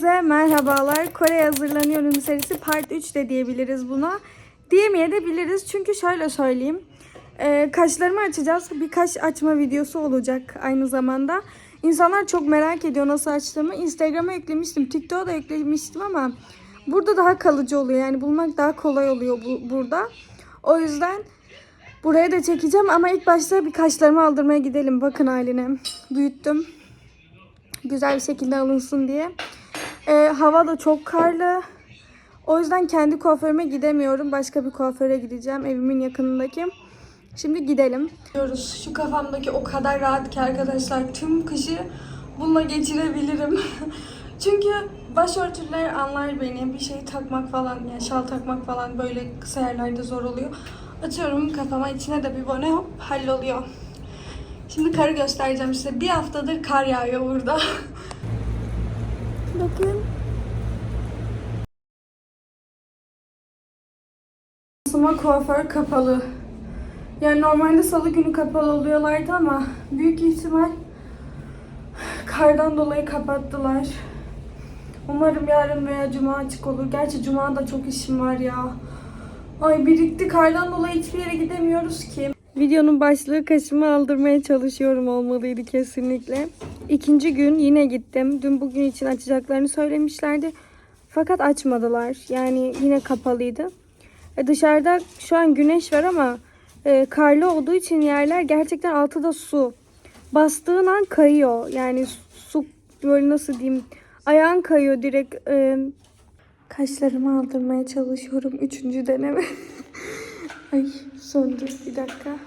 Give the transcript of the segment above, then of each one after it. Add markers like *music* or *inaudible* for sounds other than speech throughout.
Size merhabalar. Kore hazırlanıyorum serisi part 3 de diyebiliriz buna. Diyemeye de biliriz çünkü şöyle söyleyeyim. Ee, kaşlarımı açacağız. Bir kaş açma videosu olacak aynı zamanda. İnsanlar çok merak ediyor nasıl açtığımı. Instagram'a yüklemiştim. TikTok'a da yüklemiştim ama burada daha kalıcı oluyor. Yani bulmak daha kolay oluyor bu, burada. O yüzden buraya da çekeceğim ama ilk başta bir kaşlarımı aldırmaya gidelim. Bakın haline. Büyüttüm. Güzel bir şekilde alınsın diye. Ee, hava da çok karlı. O yüzden kendi kuaförüme gidemiyorum. Başka bir kuaföre gideceğim. Evimin yakınındaki. Şimdi gidelim. Diyoruz. Şu kafamdaki o kadar rahat ki arkadaşlar. Tüm kışı bununla geçirebilirim. *laughs* Çünkü başörtüler anlar beni. Bir şey takmak falan, yani şal takmak falan böyle kısa yerlerde zor oluyor. Atıyorum kafama içine de bir bone hop halloluyor. Şimdi karı göstereceğim size. Bir haftadır kar yağıyor burada. *laughs* Bakın. Asma kuaför kapalı. Yani normalde salı günü kapalı oluyorlardı ama büyük ihtimal kardan dolayı kapattılar. Umarım yarın veya cuma açık olur. Gerçi cuma da çok işim var ya. Ay birikti kardan dolayı hiçbir yere gidemiyoruz ki. Videonun başlığı kaşımı aldırmaya çalışıyorum olmalıydı kesinlikle. İkinci gün yine gittim. Dün bugün için açacaklarını söylemişlerdi. Fakat açmadılar. Yani yine kapalıydı. E dışarıda şu an güneş var ama e, karlı olduğu için yerler gerçekten altıda su. Bastığın an kayıyor. Yani su böyle nasıl diyeyim ayağın kayıyor direkt. E, kaşlarımı aldırmaya çalışıyorum. Üçüncü deneme. *laughs* Ay söndü bir dakika.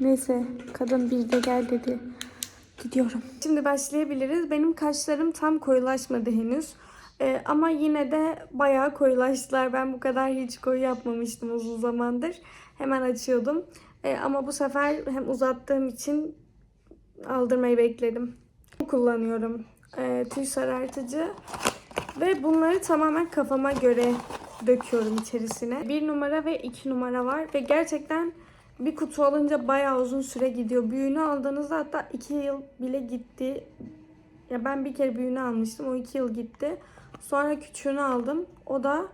Neyse kadın bir de gel dedi. Gidiyorum. Şimdi başlayabiliriz. Benim kaşlarım tam koyulaşmadı henüz. Ee, ama yine de bayağı koyulaştılar. Ben bu kadar hiç koyu yapmamıştım uzun zamandır. Hemen açıyordum. Ee, ama bu sefer hem uzattığım için aldırmayı bekledim. Kullanıyorum. Ee, tüy sarartıcı. Ve bunları tamamen kafama göre döküyorum içerisine. Bir numara ve iki numara var. Ve gerçekten bir kutu alınca bayağı uzun süre gidiyor. Büyüğünü aldığınızda hatta iki yıl bile gitti. Ya ben bir kere büyüğünü almıştım. O iki yıl gitti. Sonra küçüğünü aldım. O da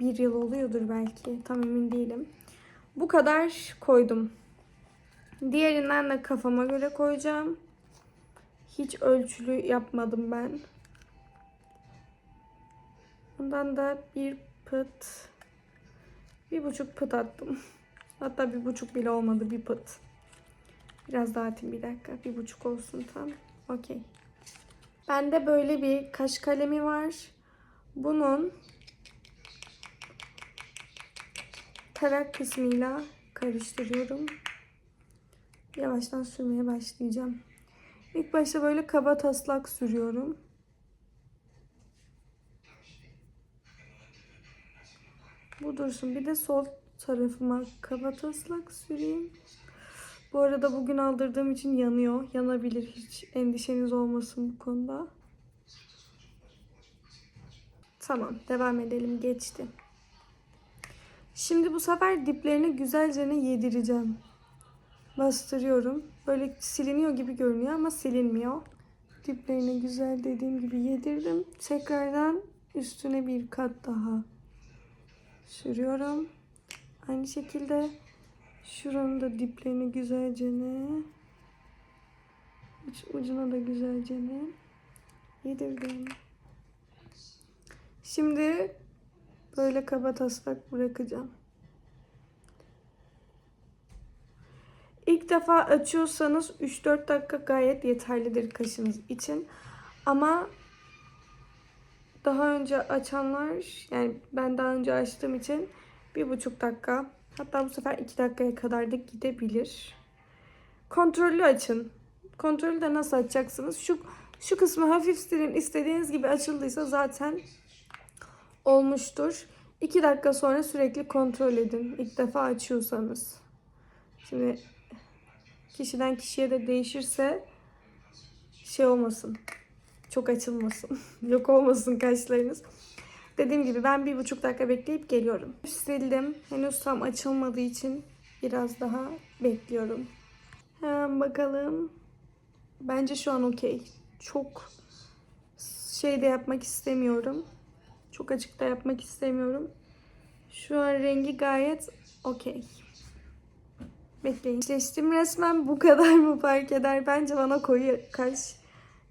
bir yıl oluyordur belki. Tam emin değilim. Bu kadar koydum. Diğerinden de kafama göre koyacağım. Hiç ölçülü yapmadım ben. Bundan da bir pıt, bir buçuk pıt attım. Hatta bir buçuk bile olmadı bir pıt. Biraz daha atayım bir dakika. Bir buçuk olsun tam. Okey. Bende böyle bir kaş kalemi var. Bunun tarak kısmıyla karıştırıyorum. Yavaştan sürmeye başlayacağım. İlk başta böyle kaba taslak sürüyorum. Bu dursun. Bir de sol tarafıma kaba taslak süreyim. Bu arada bugün aldırdığım için yanıyor. Yanabilir. Hiç endişeniz olmasın bu konuda. Tamam. Devam edelim. Geçti. Şimdi bu sefer diplerini güzelce yedireceğim. Bastırıyorum. Böyle siliniyor gibi görünüyor ama silinmiyor. Diplerini güzel dediğim gibi yedirdim. Tekrardan üstüne bir kat daha sürüyorum. Aynı şekilde şuranın da diplerini güzelce ne uç, ucuna da güzelce ne yedirdim. Şimdi böyle kaba taslak bırakacağım. İlk defa açıyorsanız 3-4 dakika gayet yeterlidir kaşınız için. Ama daha önce açanlar yani ben daha önce açtığım için bir buçuk dakika hatta bu sefer iki dakikaya kadar da gidebilir. Kontrollü açın. Kontrollü de nasıl açacaksınız? Şu şu kısmı hafif silin. istediğiniz gibi açıldıysa zaten olmuştur. 2 dakika sonra sürekli kontrol edin. İlk defa açıyorsanız. Şimdi kişiden kişiye de değişirse şey olmasın. Çok açılmasın. *laughs* Yok olmasın kaşlarınız. Dediğim gibi ben bir buçuk dakika bekleyip geliyorum. Sildim. Henüz tam açılmadığı için biraz daha bekliyorum. Hemen bakalım. Bence şu an okey. çok şey de yapmak istemiyorum. Çok açık yapmak istemiyorum. Şu an rengi gayet okey. Bekleyin. Seçtim resmen bu kadar mı fark eder? Bence bana koyu kaş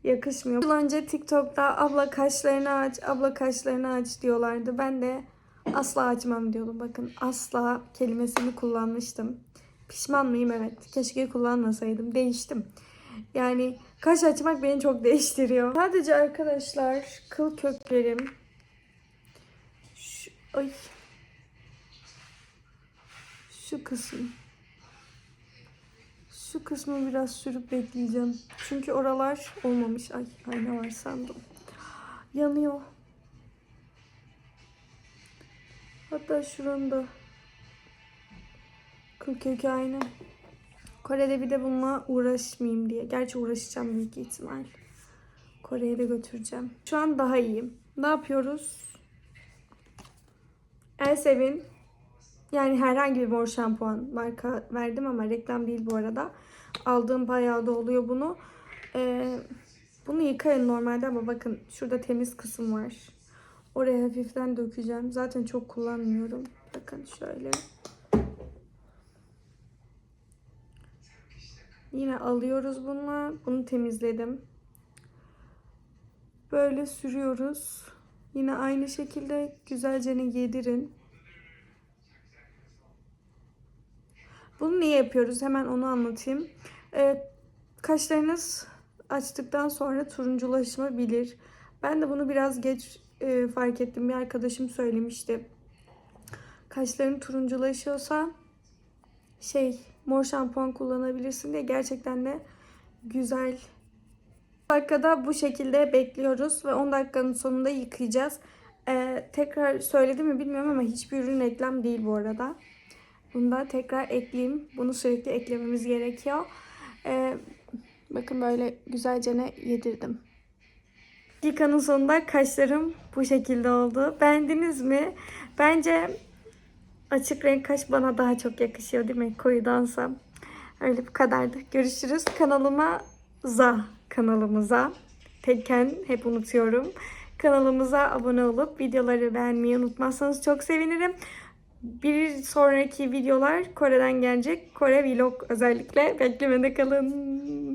yakışmıyor. Yıl önce TikTok'ta abla kaşlarını aç, abla kaşlarını aç diyorlardı. Ben de asla açmam diyordum. Bakın asla kelimesini kullanmıştım. Pişman mıyım? Evet. Keşke kullanmasaydım. Değiştim. Yani kaş açmak beni çok değiştiriyor. Sadece arkadaşlar kıl köklerim. Şu, ay. Şu kısım. Şu kısmı biraz sürüp bekleyeceğim. Çünkü oralar olmamış. Ay ayna var sandım. Yanıyor. Hatta şuranda. Kıl kökü aynı. Kore'de bir de bununla uğraşmayayım diye. Gerçi uğraşacağım büyük ihtimal. Kore'ye de götüreceğim. Şu an daha iyiyim. Ne yapıyoruz? Elsevin yani herhangi bir mor şampuan marka verdim ama reklam değil bu arada. Aldığım bayağı da oluyor bunu. Ee, bunu yıkayın normalde ama bakın şurada temiz kısım var. Oraya hafiften dökeceğim. Zaten çok kullanmıyorum. Bakın şöyle. Yine alıyoruz bununla. Bunu temizledim. Böyle sürüyoruz. Yine aynı şekilde güzelce yedirin. Bunu niye yapıyoruz? Hemen onu anlatayım. Ee, kaşlarınız açtıktan sonra turunculaşabilir. Ben de bunu biraz geç e, fark ettim. Bir arkadaşım söylemişti. Kaşların turunculaşıyorsa şey mor şampuan kullanabilirsin diye gerçekten de güzel. 10 dakikada bu şekilde bekliyoruz ve 10 dakikanın sonunda yıkayacağız. Ee, tekrar söyledim mi bilmiyorum ama hiçbir ürün reklam değil bu arada. Bunu da tekrar ekleyeyim. Bunu sürekli eklememiz gerekiyor. Ee, bakın böyle güzelce ne yedirdim. Dakikanın sonunda kaşlarım bu şekilde oldu. Beğendiniz mi? Bence açık renk kaş bana daha çok yakışıyor değil mi? Koyudansa. Öyle bu kadardı. Görüşürüz. Kanalıma za kanalımıza. Tekken hep unutuyorum. Kanalımıza abone olup videoları beğenmeyi unutmazsanız çok sevinirim. Bir sonraki videolar Kore'den gelecek. Kore vlog özellikle. Beklemede kalın.